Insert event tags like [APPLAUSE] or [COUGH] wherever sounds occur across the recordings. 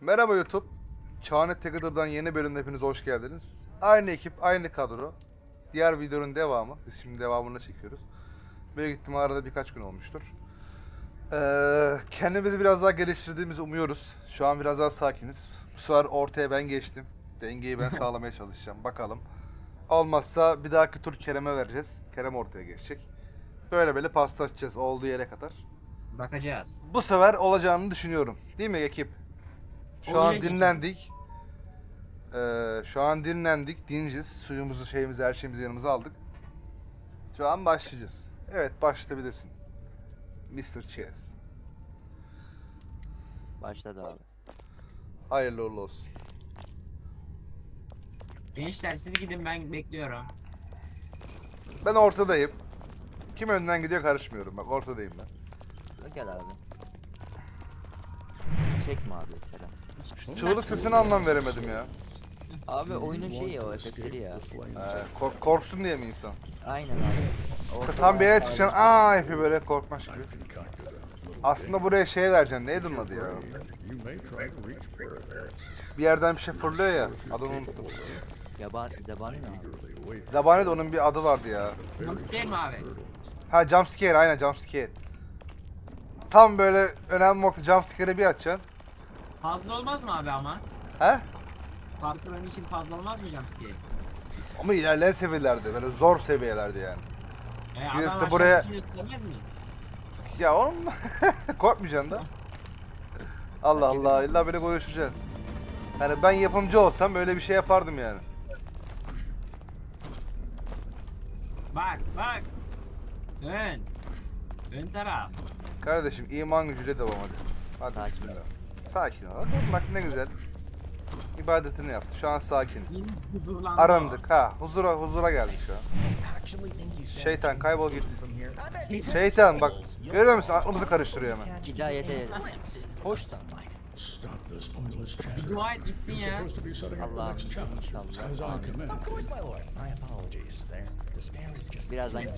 Merhaba YouTube. Çağnet Tegader'dan yeni bölümde hepiniz hoş geldiniz. Aynı ekip, aynı kadro. Diğer videonun devamı. Biz şimdi devamını çekiyoruz. Büyük ihtimal arada birkaç gün olmuştur. Ee, kendimizi biraz daha geliştirdiğimizi umuyoruz. Şu an biraz daha sakiniz. Bu sefer ortaya ben geçtim. Dengeyi ben [LAUGHS] sağlamaya çalışacağım. Bakalım. Olmazsa bir dahaki tur Kerem'e vereceğiz. Kerem ortaya geçecek. Böyle böyle paslaşacağız olduğu yere kadar. Bakacağız. Bu sefer olacağını düşünüyorum. Değil mi ekip? Şu an dinlendik. Ee, şu an dinlendik. Dinciz. Suyumuzu, şeyimizi, her şeyimizi yanımıza aldık. Şu an başlayacağız. Evet, başlayabilirsin. Mr. Chess. Başladı abi. Hayırlı uğurlu olsun. Gençler siz gidin ben bekliyorum. Ben ortadayım. Kim önden gidiyor karışmıyorum. Bak ortadayım ben. Gel abi. Çekme abi Kerem. Şu çığlık sesine anlam veremedim ya. Abi oyunun şeyi o efektleri ya. Ee, kork- korksun diye mi insan? Aynen abi. Tam bir yere çıkacaksın. Aa yapıyor böyle korkmaş gibi. Aslında buraya şey vereceksin. Neydi onun adı ya? Bir yerden bir şey fırlıyor ya. Adını unuttum. Yaban, zebani ne abi? Zabani'de onun bir adı vardı ya. Değil mi abi? Ha jumpscare aynen jumpscare. Tam böyle önemli nokta jumpscare'ı bir açacaksın. Fazla olmaz mı abi ama? He? Parkur oyunu için fazla olmaz mı jumpscare? Ama ilerleyen seviyelerde böyle zor seviyelerde yani. E, adam aşağı buraya- için mi? Ya oğlum [LAUGHS] korkmayacaksın da. Allah Allah illa böyle konuşacaksın. Yani ben yapımcı olsam öyle bir şey yapardım yani. Bak bak. Ön. Ön taraf. Kardeşim iman gücüyle devam hadi. Hadi Sakin. bismillah. Sakin ol. Hadi bak ne güzel. İbadetini yaptı. Şu an sakiniz. Arandık ha. Huzura huzura geldik şu an. Şeytan kaybol git. Şeytan bak görüyor musun? Aklımızı karıştırıyor hemen. Hidayete hoş Bir dua et gitsin ya. Allah'ım Birazdan [LAUGHS]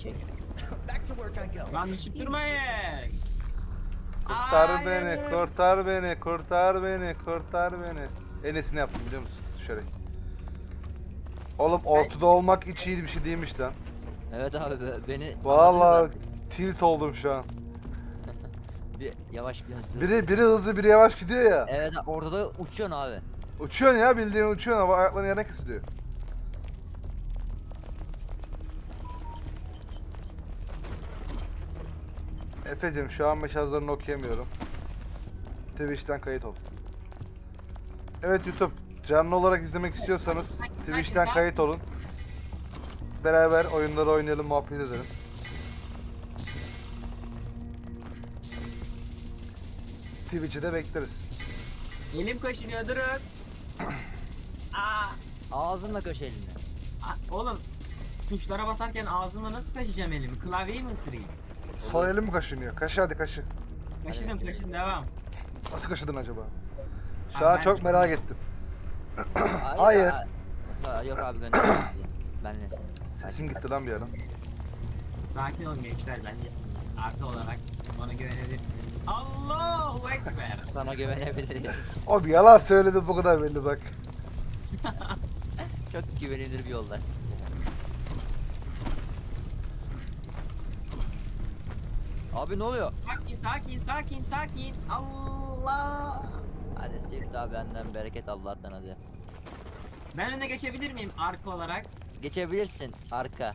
go. Lan düşüp durmayın. Kurtar Hayır. beni, kurtar beni, kurtar beni, kurtar beni. En iyisini yaptım biliyor musun? Düşerek. Oğlum ortada olmak hiç iyi bir şey değilmiş lan. Evet abi be- beni Vallahi tilt oldum şu an. [LAUGHS] bir yavaş bir hızlı. Biri biri hızlı biri yavaş gidiyor ya. Evet abi, orada da uçuyorsun abi. Uçuyorsun ya bildiğin uçuyorsun ama ayakların yerine kesiliyor. Efe'cim şu an mesajlarını okuyamıyorum. Twitch'ten kayıt ol. Evet YouTube canlı olarak izlemek istiyorsanız Twitch'ten kayıt olun. Beraber oyunları oynayalım, muhabbet edelim. Twitch'i de bekleriz. Elim kaşınıyor durun. [CLEARS THROAT] Aa, Ağzınla kaş elini. a- oğlum tuşlara basarken ağzımla nasıl kaşıyacağım elimi? Klavyeyi mi ısırayım? Sol elim mi kaşınıyor? Kaşı hadi kaşı. Kaşıdım kaşıdım devam. Nasıl kaşıdın acaba? Şu Abi an ben- çok merak ettim. Hayır. Hayır. ha- Ha, yok abi gönder. bizi. Ben ne Sesim gitti lan bir ara. Sakin olun gençler bence. Artı olarak bana güvenebilirsiniz. Allahu Ekber. [LAUGHS] Sana güvenebiliriz. O bir yalan söyledi bu kadar belli bak. [LAUGHS] Çok güvenilir bir yoldaş. Abi ne oluyor? Sakin sakin sakin sakin. Allah. Hadi Sift abi benden bereket Allah'tan hadi. Ben önüne geçebilir miyim arka olarak? Geçebilirsin arka.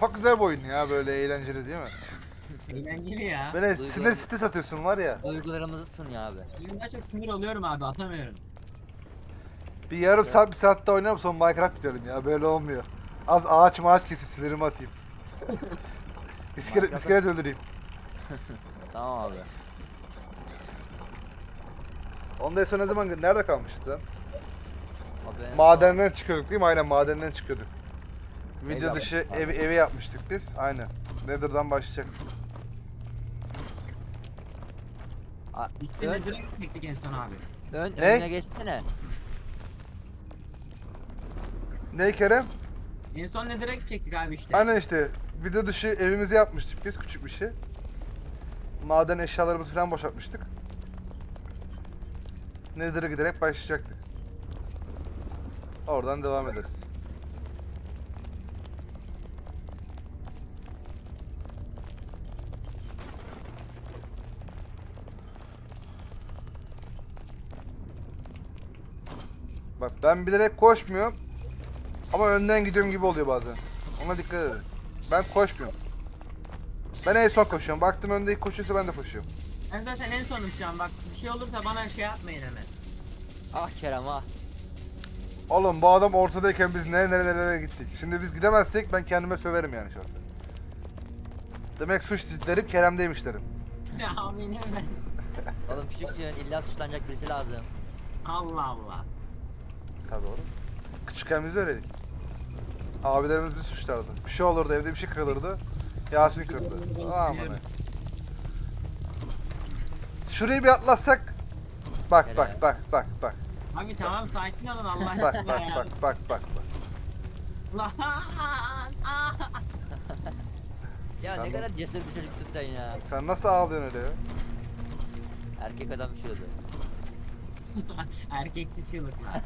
Çok güzel bir oyun ya böyle eğlenceli değil mi? [LAUGHS] Eğlenceli ya. Böyle Duygu- sinir stres atıyorsun var ya. Duygularımızı sın ya abi. Benim daha çok sinir oluyorum abi atamıyorum. Bir yarım saat bir saatte oynarım sonra Minecraft bitirelim ya böyle olmuyor. Az ağaç maaç kesip sinirimi atayım. [LAUGHS] iskelet, iskelet öldüreyim. [LAUGHS] Tamam abi. Onda en son ne zaman nerede kalmıştı lan? Abi en son- Madenden çıkıyorduk değil mi? Aynen madenden çıkıyorduk. Video Evde dışı ev, evi yapmıştık biz. Aynen. Nether'dan başlayacak. A- İşte ön, ne direkt çektik en son abi. ön, Ne? önüne geçsene. Ne Kerem? En son ne direkt çektik abi işte. Aynen işte video dışı evimizi yapmıştık biz küçük bir şey. maden eşyalarımızı falan boşaltmıştık. Nether'a giderek başlayacaktık. Oradan devam ederiz. Bak ben bilerek koşmuyorum. Ama önden gidiyorum gibi oluyor bazen. Ona dikkat edin. Ben koşmuyorum. Ben en son koşuyorum. Baktım önde ilk koşuyorsa ben de koşuyorum. Ben zaten en sonum şu an bak bir şey olursa bana şey yapmayın hemen. Ah Kerem ah. Oğlum bu adam ortadayken biz nereye nereye nereye gittik. Şimdi biz gidemezsek ben kendime söverim yani şahsen. Demek suç derim Kerem'deymiş derim. Ya benim ben. Oğlum küçüksün illa suçlanacak birisi lazım. Allah Allah. Tabii oğlum. Küçükken biz de öyleydik. Abilerimiz bizi suçlardı. Bir şey olurdu evde bir şey kırılırdı. Yasin kırdı. Aman. Şurayı bir atlatsak. Bak bak bak bak bak. Abi tamam sakin olun Allah Bak aşkına bak ya. bak bak bak bak. Lan, ah. Ya Tamam. ne kadar cesur bir çocuksun sen ya. Sen nasıl ağlıyorsun öyle ya? Erkek adam bir şey oldu. Erkeksi çığlıklar.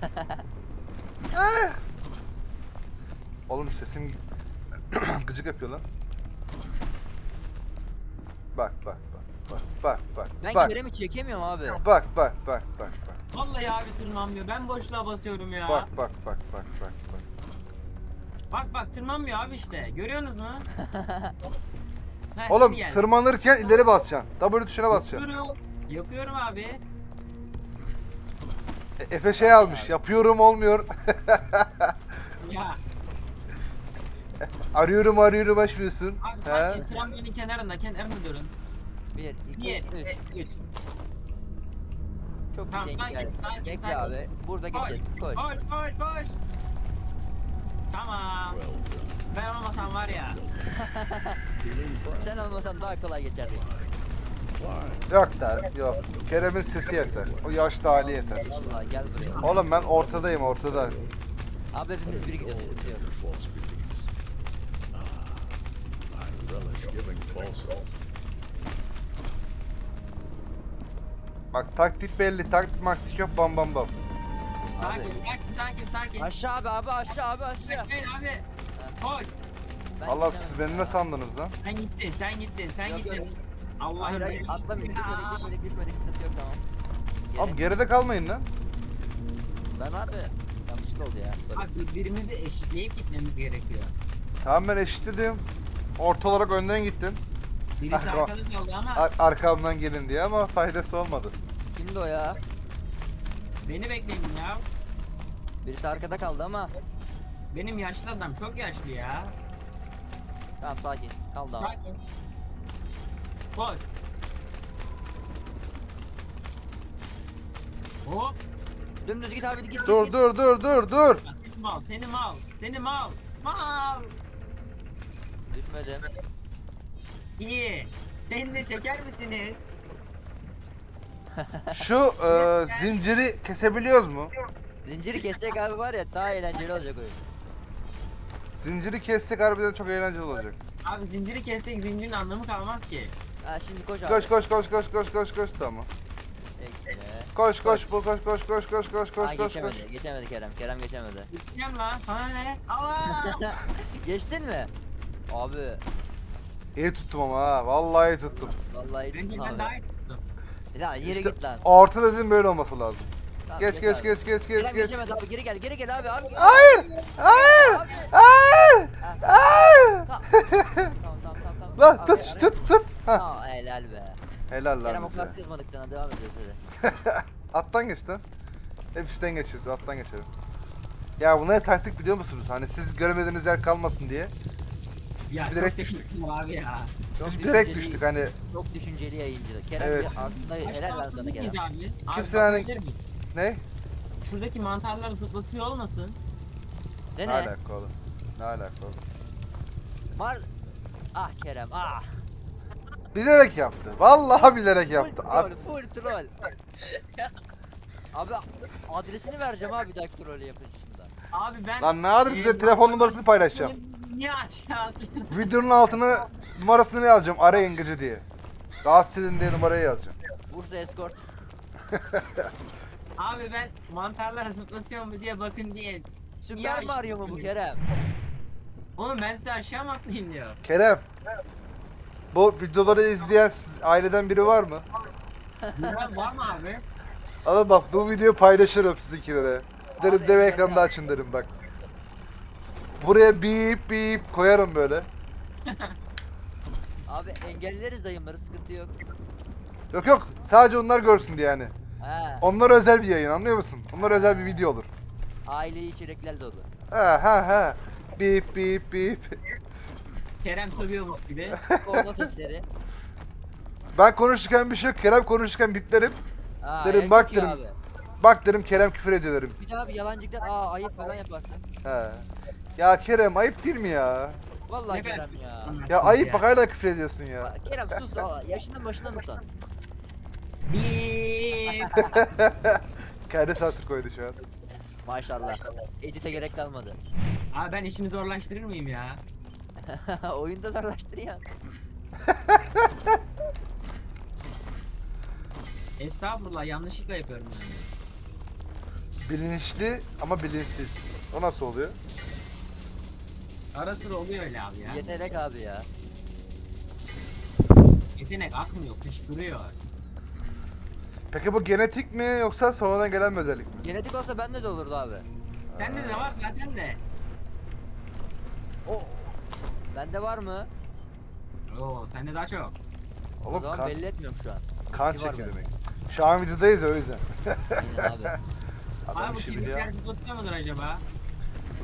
Oğlum sesim [CLEARS THROAT] gıcık yapıyor lan. Bak bak bak bak bak bak Ben bak Kerem'i çekemiyorum abi. bak bak bak bak bak Vallahi abi tırmanmıyor. Ben boşluğa basıyorum ya. bak bak bak bak bak bak Bak bak tırmanmıyor abi işte. Görüyorsunuz mu? [LAUGHS] Ha, Oğlum geldi. tırmanırken ileri basacaksın. W tuşuna basacaksın. Yapıyorum. Yapıyorum abi. E, Efe şey almış. Yapıyorum olmuyor. [LAUGHS] Ya arıyorum arıyorum açmıyorsun. abi He? sanki trambolin kenarında kenarında durun. Bir, iki, Bir, üç. üç. Çok Tamam, iyi denk sakin, geldi. sakin, Bekle sakin. abi. Burada Koş, geçeceğiz. Koş. koş, koş, koş. Tamam. Ben olmasam var ya. [LAUGHS] Sen olmasan daha kolay geçerdi. Yok der yok. Kerem'in sesi yeter. O yaşlı hali yeter. Vallahi gel buraya. Oğlum ben ortadayım ortada. Abi hepimiz biri gidiyoruz. Bak taktik belli. Taktik maktik yok bam bam bam. Sakin, sakin, sakin, sakin. Aşağı abi abi aşağı abi aşağı. Başlayın abi. Koş. Ben Allah geçemem. siz beni ne sandınız lan? Sen gittin, sen gittin, sen Yok, gittin. yok. Allah'ım. Hayır hayır atlamayın düşmedik düşmedik düşmedik sıkıntı yok tamam. Abi geride kalmayın lan. Ben abi yanlışlıkla oldu ya. sorry. Bak birbirimizi eşitleyip gitmemiz gerekiyor. Tamam ben eşitledim. Orta olarak önden gittim. Birisi Ah, bak. arkada kaldı ama Ar- arkamdan gelin diye ama faydası olmadı. Kimdi o ya? beni bekleyin ya. Birisi arkada kaldı ama. Benim yaşlı adam çok yaşlı ya. Tamam sakin. Kaldı ama. Sakin. Koş. Hop. Dümdüz git abi git git. Dur git. dur dur dur dur. Seni mal, seni mal, seni mal. Mal. Düşmedim. İyi. Beni de çeker misiniz? Şu e, zinciri kesebiliyoruz mu? Zinciri kessek abi var ya daha eğlenceli olacak oyun. Zinciri kessek harbiden çok eğlenceli olacak. Abi zinciri kessek zincirin anlamı kalmaz ki. Ha şimdi koş abi. Koş koş koş koş koş koş koş tamam. Bekle. Koş koş bu koş koş koş koş koş Ha koş koş koş. geçemedi. Geçemedi Kerem. Kerem geçemedi. Gideceğim lan, sana ne? Allah! Geçtin mi? Abi. İyi tuttum ama ha. Vallahi iyi tuttum. Vallahi Bence tuttum ben abi. daha iyi tuttum. Ya yere İşte git lan. orta dediğin böyle olması lazım. Tamam, Geç geç abi. geç geç geç Kerem geç. geçemedi abi geri gel geri gel abi abi. Hayır! Hayır! Hayır! Hayır! Tamam tamam tamam tamam. Lan Abi, tut tut tut. Hah. Aa helal be. Helal Kerem lan o bize. kadar kızmadık sana devam ediyoruz hadi. [LAUGHS] Attan geç lan. Hepsinden geçiyoruz. Attan geçelim. Ya bunlara taktik biliyor musunuz? Hani siz göremediğiniz yer kalmasın diye. Ya Biz çok direkt teşekkürler abi ya. Çok Biz direkt düşünceli- düştük hani. Çok düşünceli yayıncılık. Kerem Evet. aslında helal lan sana Kerem. Abi. Abi Kimse yani- bakabilir miyim? Ne? Şuradaki mantarları zıplatıyor olmasın? Ne Ne ne? alaka oğlum? Ne alaka oğlum? Mar... Ah Kerem ah. Bilerek yaptı. Vallahi bilerek yaptı. Full At- troll full troll. abi adresini vereceğim abi bir dahaki troll yapışında. Abi ben... Lan ne adresi size telefon numarasını paylaşacağım. Niye aşağı atıyorsun? Videonun altına numarasını yazacağım. Arayın gıcı diye. Rahatsız edin diye numarayı yazacağım. Bursa Escort. [LAUGHS] Abi ben mantarları zıplatıyor mu diye bakın diye. Süper Mario mu bu. Kerem? Oğlum ben size aşağı mı atlayayım diyor. Kerem. Bu videoları izleyen siz- aileden biri var mı? Ya var mı abi? Alın bak bu videoyu paylaşırım sizinkilere. Derim Abi, ekranında abi. açın derim bak. Buraya bip bip koyarım böyle. [LAUGHS] Abi engelleriz dayımları sıkıntı yok. Yok yok sadece onlar görsün diye yani. He. Onlar özel bir yayın anlıyor musun? Onlar özel bir video olur. Aileyi içerikler dolu. Ha ha ha. Bip bip bip. Kerem sövüyormuş gibi. Korna [LAUGHS] sesleri. Ben konuşurken bir şey yok. Kerem konuşurken biplerim. Aa, Derim, en bak derim. Abi. Bak derim Kerem küfür ediyor derim. Bir daha bir yalancıktan aa ayıp falan yaparsın. He. Ya Kerem ayıp değil mi ya? Vallahi Ne Kerem ya. Ya ayıp bak hala küfür ediyorsun ya. Kerem sus aa, [LAUGHS] yaşından başından utan. [LAUGHS] Bip. Kendi sansür koydu şu an. Maşallah. Edite gerek kalmadı. Abi ben işini zorlaştırır mıyım ya? [LAUGHS] Oyunda zorlaştır ya. Estağfurullah yanlışlıkla yapıyorum yani. Bilinçli ama bilinçsiz. O nasıl oluyor? Ara sıra oluyor öyle abi ya. Yetenek abi ya. Yetenek akmıyor, fışkırıyor. Peki bu genetik mi yoksa sonradan gelen bir özellik mi? Genetik olsa bende de olurdu abi. Sende de var zaten de. O Bende var mı? Oo sende daha çok. o Oğlum zaman kan, belli etmiyorum şu an. kan Var çekiyor mı? demek. Şu an videodayız ya o yüzden. Aynen abi. [LAUGHS] Adam abi bu işi biliyor. kemikler zıplatıyor mudur acaba?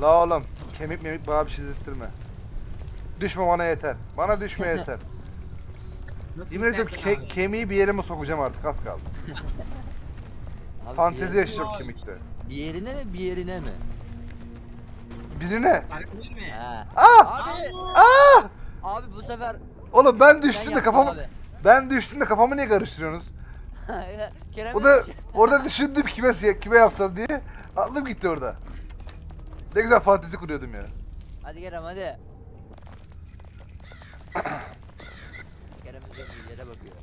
La oğlum kemik memik bana bir şey dedirtme. Düşme bana yeter. Bana düşme yeter. [LAUGHS] Nasıl Yemin ediyorum istersen ke- abi. kemiği bir yerime sokacağım artık az kaldı. [LAUGHS] Abi Fantezi bir, yaşayacağım Vay. kemikte. bir yerine mi bir yerine mi? Birine. Farklı değil mi? He. Ah! Abi, Ah! abi bu sefer Oğlum ben düştüm de kafamı abi. ben düştüm de kafamı niye karıştırıyorsunuz? [LAUGHS] Kerem O da orada düşündüm kime kime yapsam diye. Aklım gitti orada. Ne güzel fantezi kuruyordum ya. Hadi Kerem hadi. [COUGHS] Kerem üzerinde yere bakıyor.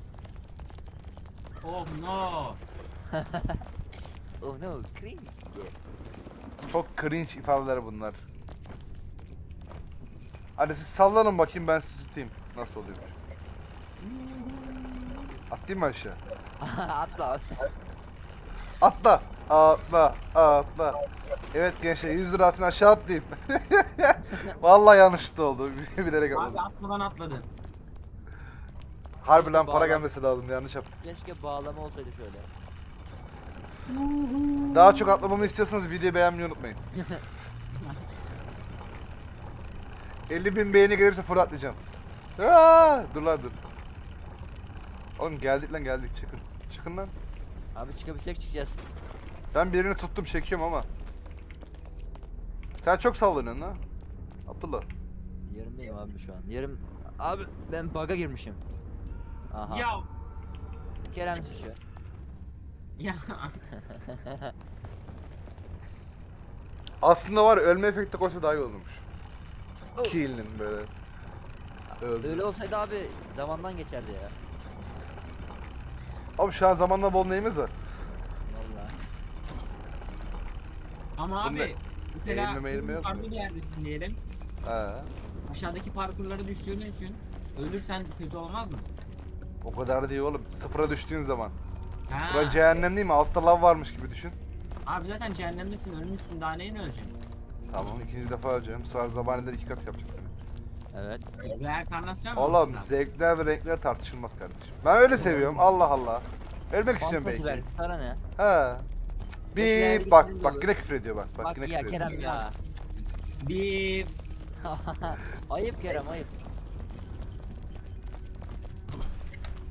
Oh no. [LAUGHS] Oh no, cringe. Çok cringe ifadeler bunlar. Hadi siz sallanın bakayım ben sizi tutayım. Nasıl oluyor? Atlayayım mı aşağı? [LAUGHS] Atla. Atla. Atla. Atla. Evet gençler 100 lira atın aşağı atlayayım. [LAUGHS] Vallahi yanlışlıkla oldu. [LAUGHS] Bilerek Abi atladım. atmadan atladın. Harbi lan para bağlan- gelmesi lazım yanlış yaptım. Keşke bağlama olsaydı şöyle. Daha çok atlamamı istiyorsanız videoyu beğenmeyi unutmayın. [LAUGHS] 50 bin beğeni gelirse full atlayacağım. Aa, dur lan dur. Oğlum geldik lan geldik çıkın. Çıkın lan. Abi çıkabilsek çıkacağız. Ben birini tuttum çekiyorum ama. Sen çok sallanıyorsun ha. Abdullah. Yarımdayım abi şu an. Yarım... Abi ben bug'a girmişim. Aha. Ya Kerem suçu. ya [LAUGHS] Aslında var ya, ölme efekti koysa daha iyi olurmuş. Oh. Kill'in böyle. Öldü. Öyle olsaydı abi zamandan geçerdi ya. Abi şu an zamanla bol neyimiz var? Vallahi. Ama Bunda abi mesela eğilme meğilme yok mu? bir yerdesin diyelim. He. Aşağıdaki parkurları düştüğünü düşün. Ölürsen kötü olmaz mı? O kadar değil oğlum. Sıfıra düştüğün zaman. Ha. Burası cehennem değil mi? Altta lav varmış gibi düşün. Abi zaten cehennemdesin ölmüşsün daha neyin öleceksin? Tamam ikinci defa öleceğim. Bu sefer zamanında iki kat yapacak seni. Evet. Reenkarnasyon mu? Oğlum abi? zevkler ve renkler tartışılmaz kardeşim. Ben öyle seviyorum. Allah Allah. Ölmek istiyorum Fantezi belki. ver. Sana ne? He. Bir bak bak yine küfür ediyor bak. Bak, Bak, yine ya küfür ediyor. Kerem ya. Bir [LAUGHS] ayıp Kerem ayıp.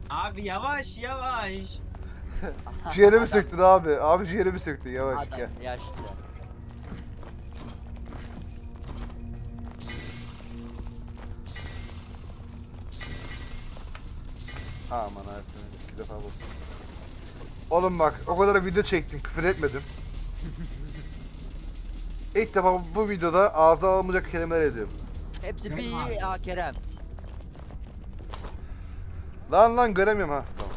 Abi yavaş yavaş. [LAUGHS] Ciğerimi Adam- söktün abi. Abi ciğerimi söktün yavaş Adam gel. yaşlı. Aman hayatım. iki defa bastım. Oğlum bak o kadar video çektim küfür etmedim. İlk defa bu videoda ağza alınmayacak kelimeler ediyorum. Hepsi bir ya Kerem. Lan lan göremiyorum ha. Tamam.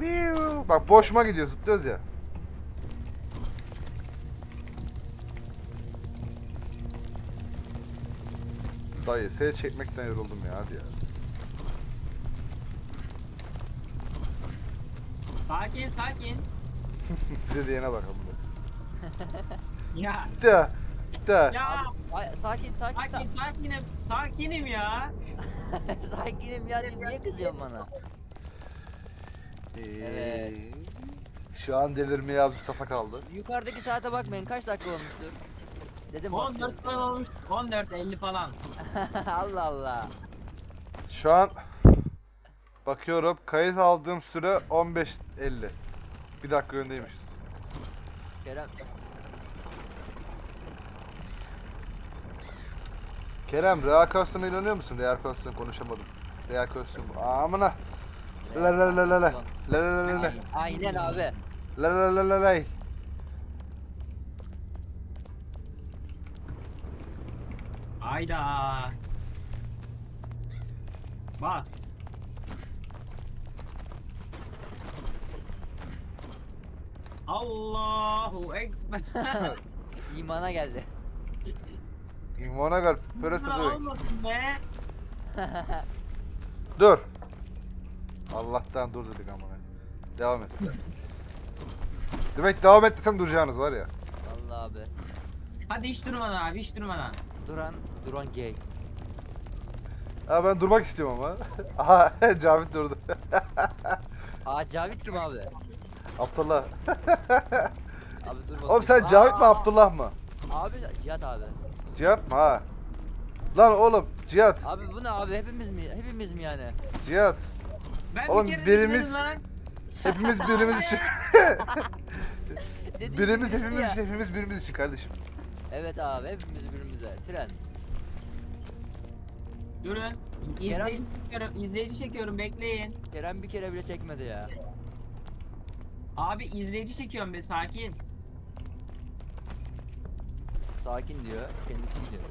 Viu. Bak boşuma gidiyor zıplıyoruz ya. Dayı seni çekmekten yoruldum ya hadi ya. Sakin sakin. [LAUGHS] Bize diyene bakalım. [LAUGHS] Ya. Gitti ha. Gitti ha. Ya. Ay, sakin sakin. Sakin sakinim. Sakinim ya. [LAUGHS] Sakinim ya niye kızıyorsun bana? Evet. Şu an delirmeye az bir safa kaldı. Yukarıdaki saate bakmayın kaç dakika olmuştur? Dedim 14 falan olmuş. 14 50 falan. Allah Allah. Şu an bakıyorum kayıt aldığım süre 15.50. Bir dakika öndeymişiz. Kerem Kerem Real Coaster'ına inanıyor musun? Real Coaster'ına konuşamadım. Real Coaster amına. La la la la la. La la la la la. Aynen abi. La la la la la. Hayda. Bas. Allahu Ekber. [LAUGHS] İmana geldi. İmana gel. Bunlar tutuyor. olmasın be. [LAUGHS] Dur. Allah'tan dur dedik amına. Devam et. [LAUGHS] Demek devam et desem duracağınız var ya. Allah abi. Hadi hiç durmadan abi hiç durmadan. Duran, Duran gay. Ha ben durmak istiyorum ama. Aha Cavit durdu. Aa Cavit kim abi? Abdullah. [LAUGHS] Abi dur bakayım. Oğlum sen Cavit mi Aa, Abdullah mı? Abi Cihat abi. Cihat mı ha? Lan oğlum Cihat. Abi bu ne abi hepimiz mi? Hepimiz mi yani? Cihat. Ben Oğlum, bir kere birimiz- lan. Hepimiz [LAUGHS] [LAUGHS] birimiz için. Birimiz hepimiz ya. için hepimiz birimiz için kardeşim. Evet abi hepimiz birbirimize. Tren. Durun. Kerem- İzleyici çekiyorum, izleyici çekiyorum bekleyin. Kerem bir kere bile çekmedi ya. Abi izleyici çekiyorum be sakin. Sakin diyor. Kendisi gidiyor.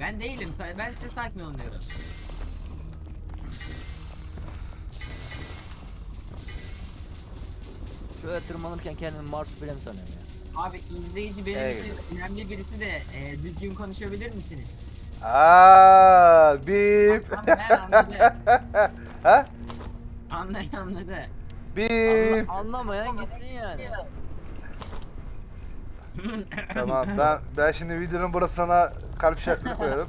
Ben değilim sa- ben size sakin olun diyorum. Şöyle tırmanırken kendimi Marsupilami sanıyorum ya. Abi izleyici benim Evet. için önemli birisi de e, düzgün konuşabilir misiniz? Aa, bip. Anlayan anladı. [LAUGHS] ha? Anlayan anladı. Anla- anlamayan gitsin yani. [LAUGHS] Tamam ben ben şimdi videonun burasına kalp işaretini koyarım.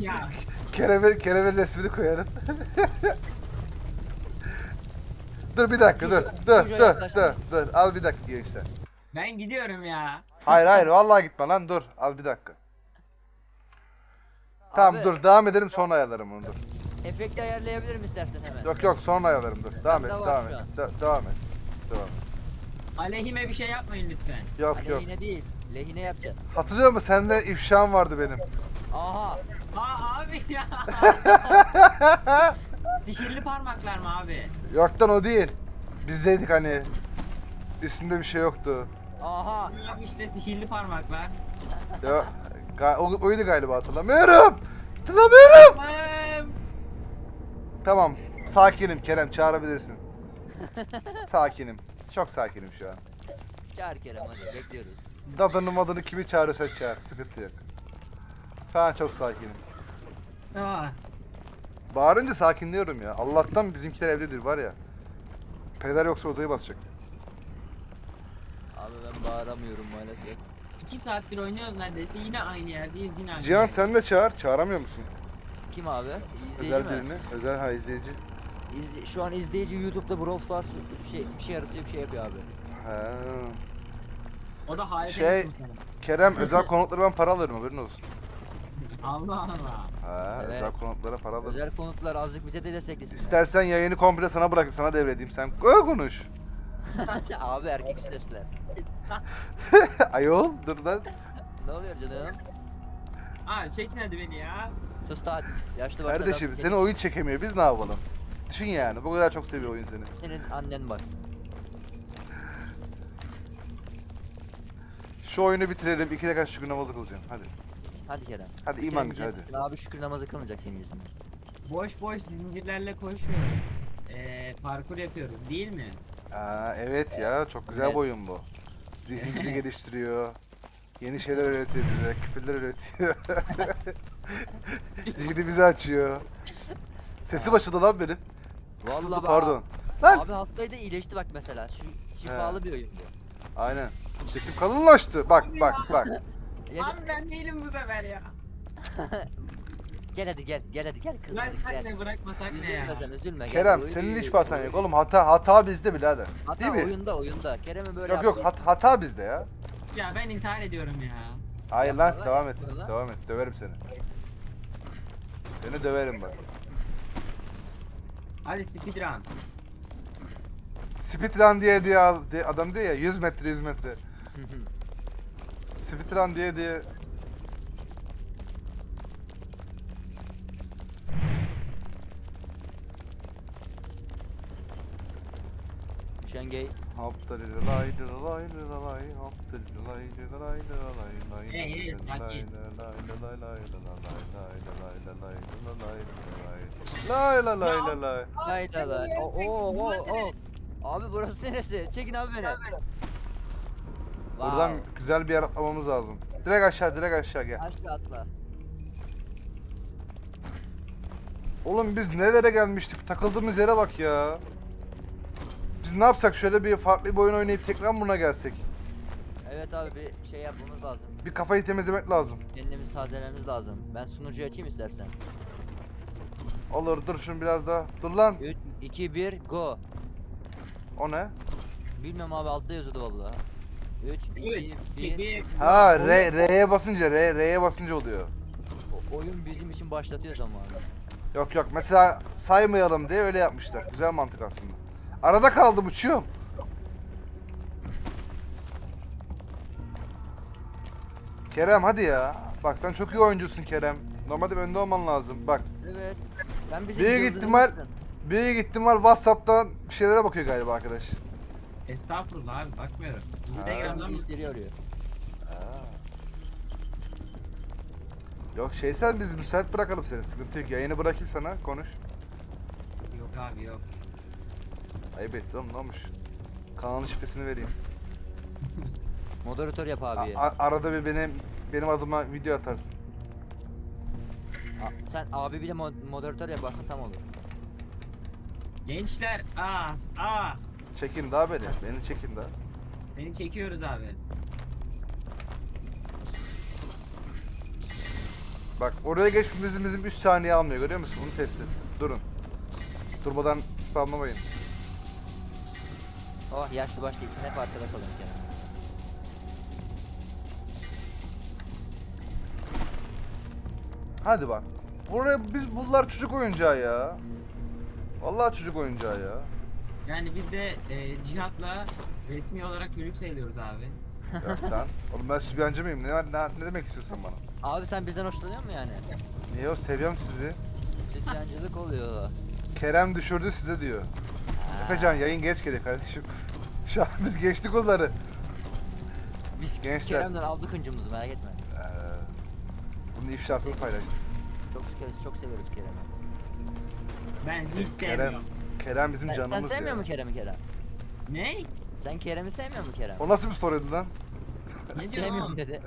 ya Kerem'in Kerem'in resmini koyarım. dur bir dakika dur. Dur dur dur dur. Al bir dakika gençler. ben gidiyorum ya. Hayır hayır vallahi gitme lan dur. Al bir dakika. Tamam Abi, dur devam edelim sonra ayarlarım onu dur. Efekti ayarlayabilirim istersen hemen. Yok yok sonra ayarlarım dur. Devam et Bende var devam şu et. an. De- devam et. Devam et. Aleyhime bir şey yapmayın lütfen. Yok yok. Lehine değil. Lehine yapacaksın. Hatırlıyor musun sende ifşam vardı benim. Aha. Aa abi ya. [LAUGHS] Sihirli parmaklar mı abi? Yoktan o değil. Bizdeydik hani. Üstünde bir şey yoktu. Aha. Yok işte sihirli parmaklar. Ya, ga- o, oydu galiba hatırlamıyorum. Hatırlamıyorum. Tamam. Sakinim Kerem çağırabilirsin. [LAUGHS] sakinim. Çok sakinim şu an. Çağır Kerem hadi bekliyoruz. Dadını madını kimi çağırırsa çağır. Sıkıntı yok. Şu an çok sakinim. Aa, Bağırınca sakinliyorum ya. Allah'tan bizimkiler evdedir var ya. Peder yoksa odayı basacak. Abi ben bağıramıyorum maalesef. iki saattir oynuyoruz neredeyse yine aynı yerdeyiz yine aynı Cihan yerdeyiz. sen de çağır. Çağıramıyor musun? Kim abi? İzleyici Özel mi? birini. Özel ha izleyici. İzle- şu an izleyici YouTube'da Brawl Stars bir şey, bir şey arası bir şey yapıyor abi. Ha. O da harika Şey- bir. Kerem özel konukları ben para alırım haberin olsun. [LAUGHS] Allah Allah. Ha, Evet. özel konuklara para alırım. Özel konuklar azıcık bize de desteklesin. İstersen yayını komple sana bırakayım, sana devredeyim. Sen ö, konuş. [LAUGHS] abi erkek sesler. [LAUGHS] Ayol, dur lan. Ne oluyor canım? Aa çekin hadi beni ya. Sus da yaşlı başlı Kardeşim seni oyun çekemiyor, biz ne yapalım? Düşün yani, bu kadar çok seviyor oyun seni. Senin annen baksın. Şu oyunu bitirelim, iki dakika şükür namazı kılacağım. Hadi. Hadi Kerem. Hadi iman gücü hadi. Abi şükür namazı kılmayacak senin yüzünden. boş boş zincirlerle koşmuyoruz. Ee, parkur yapıyoruz değil mi? Aa, evet ya çok güzel Evet. bir oyun bu. Zihnimizi [LAUGHS] geliştiriyor. Yeni şeyler öğretiyor bize, küfürler öğretiyor. [LAUGHS] Zihnimizi açıyor. Sesi başladı lan benim. Kısıldı, Vallahi bak- pardon. Lan! Abi hastaydı iyileşti bak mesela. Şu şifalı bir oyun bu. Aynen. Sesim kalınlaştı. Bak bak bak. Abi ben değilim bu sefer ya. [LAUGHS] Gel hadi gel gel hadi gel kızım Bıraksak gel. ne bırakmasak ne ya. Sen üzülme. gel. Kerem Oy. senin hiç hatan yok oğlum. Hata hata bizde birader. Hata Değil mi? oyunda oyunda. Kerem'i böyle Yok yok yaptı. hat- hata bizde ya. Ya ben intihar ediyorum ya. Hayır Yapma lan lan, devam et. yapma lan. Devam et. Döverim seni. Seni döverim bak. Hadi speedrun. Speedrun diye diye az- diye adam diyor ya 100 metre 100 metre. Speedrun diye diye Ben gay. Lay lay lay lay lay. Lay lay lay. Oo oo oo. Abi burası neresi? Çekin abi beni. Buradan güzel bir yer atlamamız lazım. Direkt aşağı, direkt aşağı gel. Aşağı atla. Oğlum biz nerelere gelmiştik? Takıldığımız yere bak ya. Biz ne yapsak şöyle bir farklı bir oyun oynayıp tekrar buna gelsek. Evet abi bir şey yapmamız lazım. Bir kafayı temizlemek lazım. Kendimizi tazelememiz lazım. Ben sunucuyu açayım istersen. Olur dur şunu biraz daha. Dur lan. 3, 2, 1, go. O ne? Bilmem abi altta yazıyordu valla. 3, 2, 3, 2, 1. 1. Ha R, R'ye basınca R, R'ye basınca oluyor. Oyun bizim için başlatıyor zamanı. Yok yok mesela saymayalım diye öyle yapmışlar. Güzel mantık aslında. Arada kaldım uçuyorum. Kerem hadi ya. Bak sen çok iyi oyuncusun Kerem. Normalde önde olman lazım. Bak Evet. Ben bizim Büyük ihtimal- büyük ihtimal Whatsapp'tan bir şeylere bakıyor galiba arkadaş. Estağfurullah abi bakmıyorum. Instagram'dan mı? müşteri arıyor. Yok şey sen biz müsait bırakalım seni. Sıkıntı yok. Yayını bırakayım sana. Konuş. Yok abi yok. Ayıp etti oğlum ne olmuş? Kanalın şifresini vereyim. [LAUGHS] Moderatör yap abi. a- arada bir benim benim adıma video atarsın. A- sen abi bile mod- moderatör yaparsan tam olur. Gençler aa aa. Çekin daha beni. Beni çekin daha. Seni çekiyoruz abi. Bak oraya geçmemiz bizim 3 saniye almıyor görüyor musun? Bunu test et. Durun. Durmadan spamlamayın. Oh yaşlı başlı ikisine hep arkada kalın Kerem. Hadi bak. Buraya biz bunlar çocuk oyuncağı ya. Vallahi çocuk oyuncağı ya. Yani biz de e, cihatla resmi olarak çocuk sayılıyoruz abi. Ya sen. Oğlum ben sübyancı mıyım? Ne, ne, ne demek istiyorsun bana? Abi sen bizden hoşlanıyor musun yani? Niye o seviyorum sizi. Sütyancılık oluyor. Kerem düşürdü size diyor. Efecan yayın geç geliyor kardeşim. [LAUGHS] Şu an biz geçtik onları. Biz Gençler. Kerem'den aldık hıncımızı merak etme. Ee, bunun ifşasını paylaştık. Çok severiz, çok severiz Kerem'i. Ben hiç Kerem, sevmiyorum. Kerem bizim Sen, sen canımız sevmiyor ya. musun Kerem'i Kerem? Ne? Sen Kerem'i sevmiyor musun Kerem? O nasıl bir storydi lan? Ne [LAUGHS] diyorsun Sevmiyorum oğlum? dedi.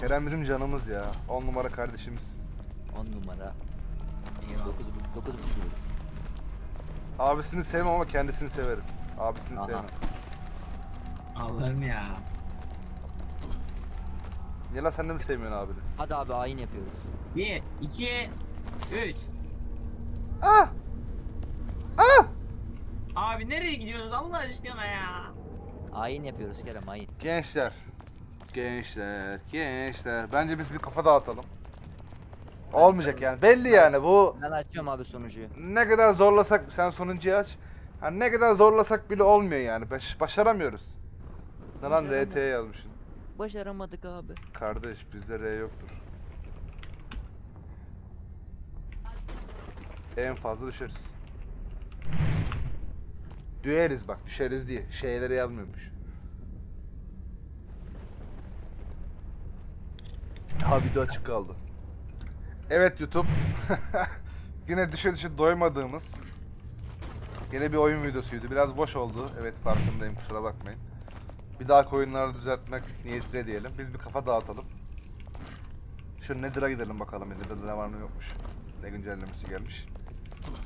Kerem bizim canımız ya. 10 numara kardeşimiz. 10 numara. Eyvallah. 9 9 buçuk yıldız. Abisini sevmem ama kendisini severim. Abisini Aha. sevmem. Allah'ım ya. Niye lan sen de mi sevmiyorsun abini? Hadi abi ayin yapıyoruz. 1, 2, 3. Ah! Ah! Abi nereye gidiyoruz Allah aşkına ya? Ayin yapıyoruz Kerem ayin. Gençler. Gençler, gençler. Bence biz bir kafa dağıtalım. Olmayacak yani. Belli yani bu Ben açıyorum abi sonucuyu. ne kadar zorlasak sen sonuncuyu aç. Hani ne kadar zorlasak bile olmuyor yani. Baş, başaramıyoruz. Ne lan Başaramadık. RT yazmışsın. Başaramadık abi. Kardeş bizde R yoktur. En fazla düşeriz. Düşeriz bak düşeriz diye. Şeyleri yazmıyormuş. Ha video açık kaldı. Evet YouTube. [LAUGHS] Yine düşe düşe doymadığımız yine bir oyun videosuydu. Biraz boş oldu. Evet farkındayım kusura bakmayın. Bir daha oyunları düzeltmek niyetiyle diyelim. Biz bir kafa dağıtalım. Şu Nether'a gidelim bakalım. Nether'da ne var ne yokmuş. Ne güncellemesi gelmiş.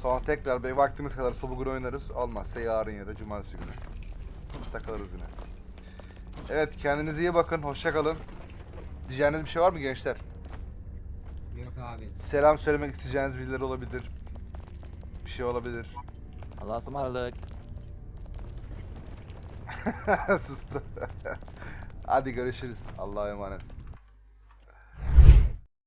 Sonra tekrar bir vaktimiz kadar bugün oynarız. Olmazsa yarın ya da cumartesi günü. Takılırız yine. Evet kendinize iyi bakın. Hoşça kalın. Diyeceğiniz bir şey var mı gençler? Abi. Selam söylemek isteyeceğiniz birileri olabilir. Bir şey olabilir. Allah'a ısmarladık. [LAUGHS] Sustu. [LAUGHS] Hadi görüşürüz. Allah'a emanet.